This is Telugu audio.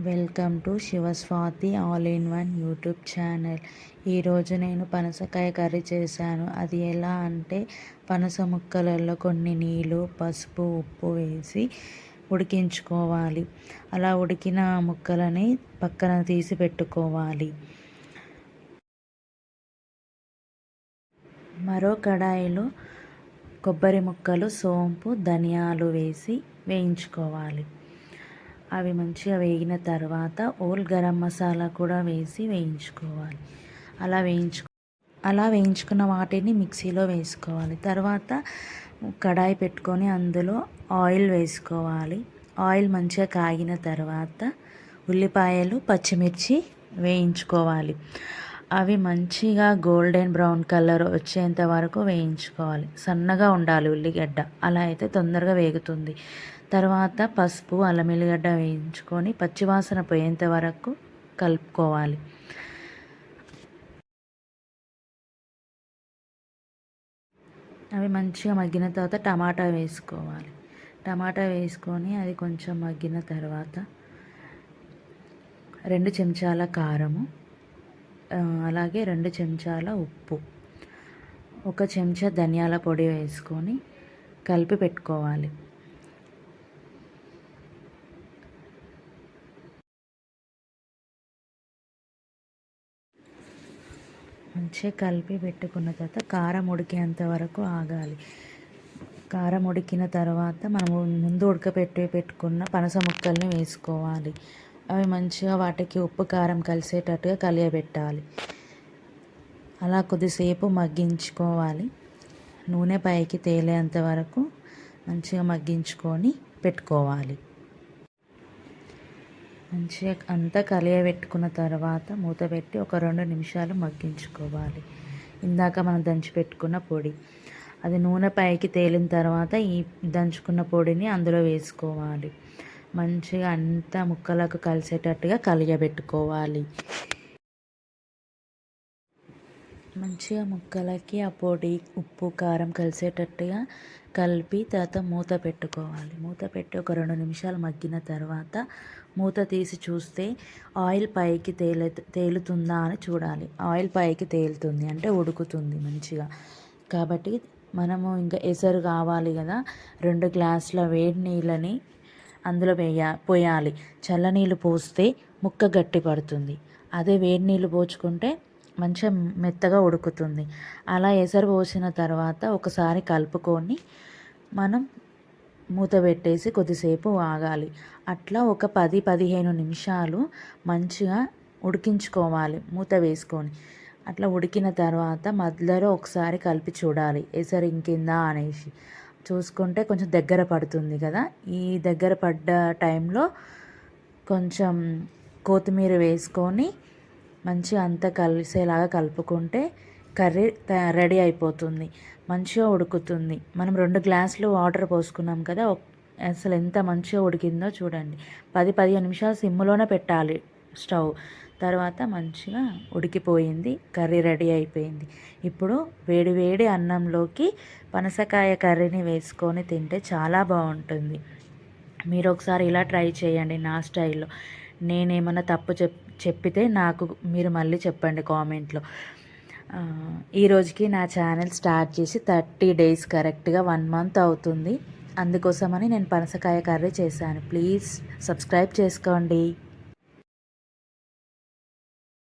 Welcome to Shivaswathi all in one YouTube channel. ఈరోజు నేను పనసకాయ కర్రీ చేశాను. అది ఎలా అంటే పనస ముక్కలలో కొన్ని నీళ్ళు పసుపు ఉప్పు వేసి ఉడికించుకోవాలి. అలా ఉడికిన ముక్కలని పక్కన తీసి పెట్టుకోవాలి. మరో కడాయిలో కొబ్బరి ముక్కలు సోంపు ధనియాలు వేసి వేయించుకోవాలి. అవి మంచిగా వేగిన తర్వాత ఓల్ గరం మసాలా కూడా వేసి వేయించుకోవాలి. అలా వేయించు అలా వేయించుకున్న వాటిని మిక్సీలో వేసుకోవాలి. తర్వాత కడాయి పెట్టుకొని అందులో ఆయిల్ వేసుకోవాలి. ఆయిల్ మంచిగా కాగిన తర్వాత ఉల్లిపాయలు పచ్చిమిర్చి వేయించుకోవాలి. అవి మంచిగా గోల్డెన్ బ్రౌన్ కలర్ వచ్చేంత వరకు వేయించుకోవాలి. సన్నగా ఉండాలి ఉల్లిగడ్డ. అలా అయితే తొందరగా వేగుతుంది. తర్వాత పసుపు అల్లం ఎల్లిగడ్డ వేయించుకొని పచ్చివాసన పోయేంత వరకు కలుపుకోవాలి. అవి మంచిగా మగ్గిన తర్వాత టమాటా వేసుకోవాలి. టమాటా వేసుకొని అది కొంచెం మగ్గిన తర్వాత రెండు చెంచాల కారము అలాగే రెండు చెంచాల ఉప్పు. ఒక చెంచా ధనియాల పొడి వేసుకొని కలిపి పెట్టుకోవాలి. మంచిగా కలిపి పెట్టుకున్న తర్వాత కారం ఉడికేంత వరకు ఆగాలి. కారం ఉడికిన తర్వాత మనము ముందు ఉడకపెట్టి పెట్టుకున్న పనస ముక్కల్ని వేసుకోవాలి. అవి మంచిగా వాటికి ఉప్పు కారం కలిసేటట్టుగా కలియబెట్టాలి. అలా కొద్దిసేపు మగ్గించుకోవాలి. నూనె పైకి తేలేంత వరకు మంచిగా మగ్గించుకొని పెట్టుకోవాలి. మంచిగా అంతా కలియబెట్టుకున్న తర్వాత మూత పెట్టి ఒక రెండు నిమిషాలు మగ్గించుకోవాలి. ఇందాక మనం దంచి పెట్టుకున్న పొడి. అది నూనె పైకి తేలిన తర్వాత ఈ దంచుకున్న పొడిని అందులో వేసుకోవాలి. మంచిగా అంతా ముక్కలకు కలిసేటట్టుగా కలియబెట్టుకోవాలి మంచిగా ముక్కలకి ఆ పొడి ఉప్పు కారం కలిసేటట్టుగా కలిపి తర్వాత మూత పెట్టుకోవాలి. మూత పెట్టి ఒక రెండు నిమిషాలు మగ్గిన తర్వాత మూత తీసి చూస్తే ఆయిల్ పైకి తేలే తేలుతుందా అని చూడాలి. ఆయిల్ పైకి తేలుతుంది అంటే ఉడుకుతుంది మంచిగా. కాబట్టి మనము ఇంకా ఎసరు కావాలి కదా రెండు గ్లాసుల వేడి నీళ్ళని అందులో వేయ పోయాలి. చల్లనీళ్ళు పోస్తే ముక్క గట్టి పడుతుంది. అదే వేడి నీళ్ళు పోచుకుంటే మంచిగా మెత్తగా ఉడుకుతుంది. అలా ఎసరు పోసిన తర్వాత ఒకసారి కలుపుకొని మనం మూత పెట్టేసి కొద్దిసేపు ఆగాలి. అట్లా ఒక పది పదిహేను నిమిషాలు మంచిగా ఉడికించుకోవాలి మూత వేసుకొని. అట్లా ఉడికిన తర్వాత మధ్యలో ఒకసారి కలిపి చూడాలి. ఎసరు ఇంకిందా అనేసి. చూసుకుంటే కొంచెం దగ్గర పడుతుంది కదా. ఈ దగ్గర పడ్డ టైంలో కొంచెం కొత్తిమీర వేసుకొని మంచిగా అంతా కలిసేలాగా కలుపుకుంటే కర్రీ రెడీ అయిపోతుంది. మంచిగా ఉడుకుతుంది. మనం రెండు గ్లాసులు వాటర్ పోసుకున్నాం కదా అసలు ఎంత మంచిగా ఉడికిందో చూడండి. పది పదిహేను నిమిషాలు సిమ్లోనే పెట్టాలి స్టవ్. తర్వాత మంచిగా ఉడికిపోయింది కర్రీ రెడీ అయిపోయింది. ఇప్పుడు వేడి వేడి అన్నంలోకి పనసకాయ కర్రీని వేసుకొని తింటే చాలా బాగుంటుంది. మీరు ఒకసారి ఇలా ట్రై చేయండి నా స్టైల్లో. నేనేమన్నా తప్పు చెప్ చెప్పితే నాకు మీరు మళ్ళీ చెప్పండి కామెంట్లో. ఈరోజుకి నా ఛానల్ స్టార్ట్ చేసి థర్టీ డేస్ కరెక్ట్గా వన్ మంత్ అవుతుంది. అందుకోసమని నేను పనసకాయ కర్రీ చేశాను. ప్లీజ్ సబ్స్క్రైబ్ చేసుకోండి.